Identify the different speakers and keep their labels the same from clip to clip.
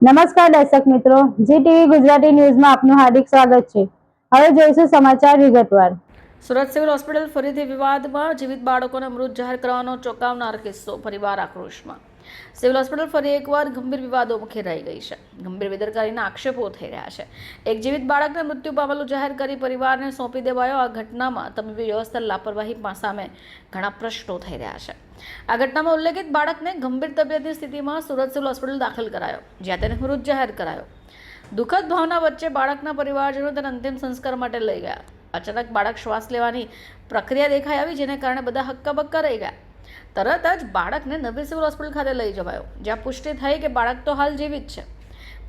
Speaker 1: નમસ્કાર દર્શક મિત્રો જી ટીવી ગુજરાતી ન્યૂઝમાં આપનું હાર્દિક સ્વાગત છે. હવે જોઈશું સમાચાર વિગતવાર.
Speaker 2: સુરત સિવિલ હોસ્પિટલ ફરીથી વિવાદમાં જીવિત બાળકોને મૃત જાહેર કરવાનો ચોંકાવનાર કિસ્સો, પરિવાર આક્રોશમાં. સિવિલ હોસ્પિટલ ફરી એકવાર ગંભીર વિવાદો રહી ગઈ છે. ગંભીર બેદરકારીના આક્ષેપો થઈ રહ્યા છે. એક જીવિત બાળકને મૃત્યુ પામેલું જાહેર કરી પરિવારને સોંપી દેવાયો આ ઘટનામાં તબીબી વ્યવસ્થા લાપરવાહી સામે ઘણા પ્રશ્નો થઈ રહ્યા છે. આ ઘટનામાં ઉલ્લેખિત બાળકને ગંભીર તબિયતની સ્થિતિમાં સુરત સિવિલ હોસ્પિટલ દાખલ કરાયો, જ્યાં તેને મૃત જાહેર કરાયો. દુઃખદ ભાવના વચ્ચે બાળકના પરિવારજનો તેને અંતિમ સંસ્કાર માટે લઈ ગયા. અચાનક બાળક શ્વાસ લેવાની પ્રક્રિયા દેખાઈ આવી, જેને કારણે બધા હક્કાબક્કા રહી ગયા. તરત જ બાળકને નવી સિવિલ હોસ્પિટલ ખાતે લઈ જવાયો, જ્યાં પુષ્ટિ થઈ કે બાળક તો હાલ જીવિત છે.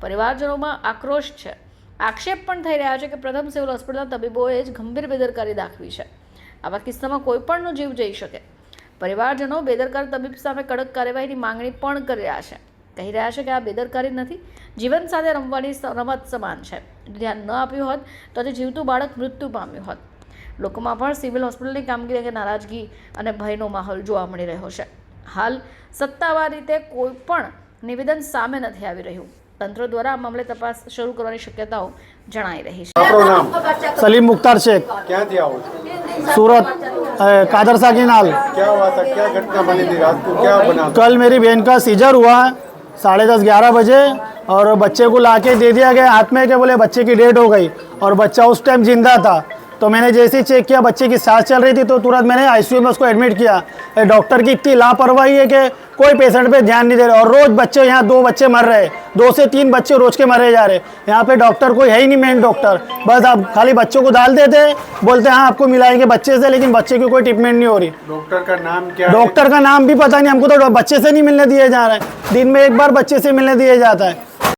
Speaker 2: પરિવારજનોમાં આક્રોશ છે. આક્ષેપ પણ થઈ રહ્યા છે કે પ્રથમ સિવિલ હોસ્પિટલના તબીબોએ જ ગંભીર બેદરકારી દાખવી છે. આવા કિસ્સામાં કોઈ જીવ જઈ શકે. પરિવારજનો બેદરકાર તબીબ સામે કડક કાર્યવાહીની માંગણી પણ કરી રહ્યા છે. કહી રહ્યા છે કે આ બેદરકારી નથી, જીવન સાથે રમવાની રમત સમાન છે. ધ્યાન ન આપ્યું હોત તો આજે જીવતું બાળક મૃત્યુ પામ્યું હોત. લોકોમાં પણ સિવિલ હોસ્પિટલની કામગીરી અંગે નારાજગી અને ભયનો માહોલ જોવા મળી રહ્યો છે હાલ સત્તાવાર રીતે કોઈ પણ નિવેદન સામે નથી આવી રહ્યું તંત્ર દ્વારા આ મામલે તપાસ શરૂ કરવાની શક્યતાઓ જણાઈ રહી છે
Speaker 3: આપણું નામ
Speaker 4: सलीम मुख्तार शेख
Speaker 3: ક્યાંથી આવો છો
Speaker 4: सूरत अ, कादरसा की नाल
Speaker 3: क्या हुआ था क्या घटना बनी थी रात को क्या बना था
Speaker 4: कल मेरी बहन का सीजर हुआ साढ़े दस ग्यारह बजे और बच्चे को लाके दे दिया गया हाथ में के बोले बच्चे की डेट हो गई और बच्चा उस टाइम जिंदा था तो मैंने जैसे ही चेक किया बच्चे की सांस चल रही थी तो तुरंत मैंने आईसीयू में उसको एडमिट किया। डॉक्टर की इतनी लापरवाही है कि कोई पेशेंट पे ध्यान नहीं दे रहे। और रोज बच्चे यहाँ दो बच्चे मर रहे दो से तीन बच्चे रोज के मरे जा रहे यहाँ पे डॉक्टर कोई है ही नहीं मेन डॉक्टर बस आप खाली बच्चों को डाल देते बोलते हैं हाँ आपको मिलाएँगे बच्चे से लेकिन बच्चे की कोई ट्रीटमेंट नहीं हो रही।
Speaker 3: डॉक्टर का नाम क्या
Speaker 4: डॉक्टर का नाम भी पता नहीं हमको तो बच्चे से नहीं मिलने दिए जा रहे हैं। दिन में एक बार बच्चे से मिलने दिए जाता है।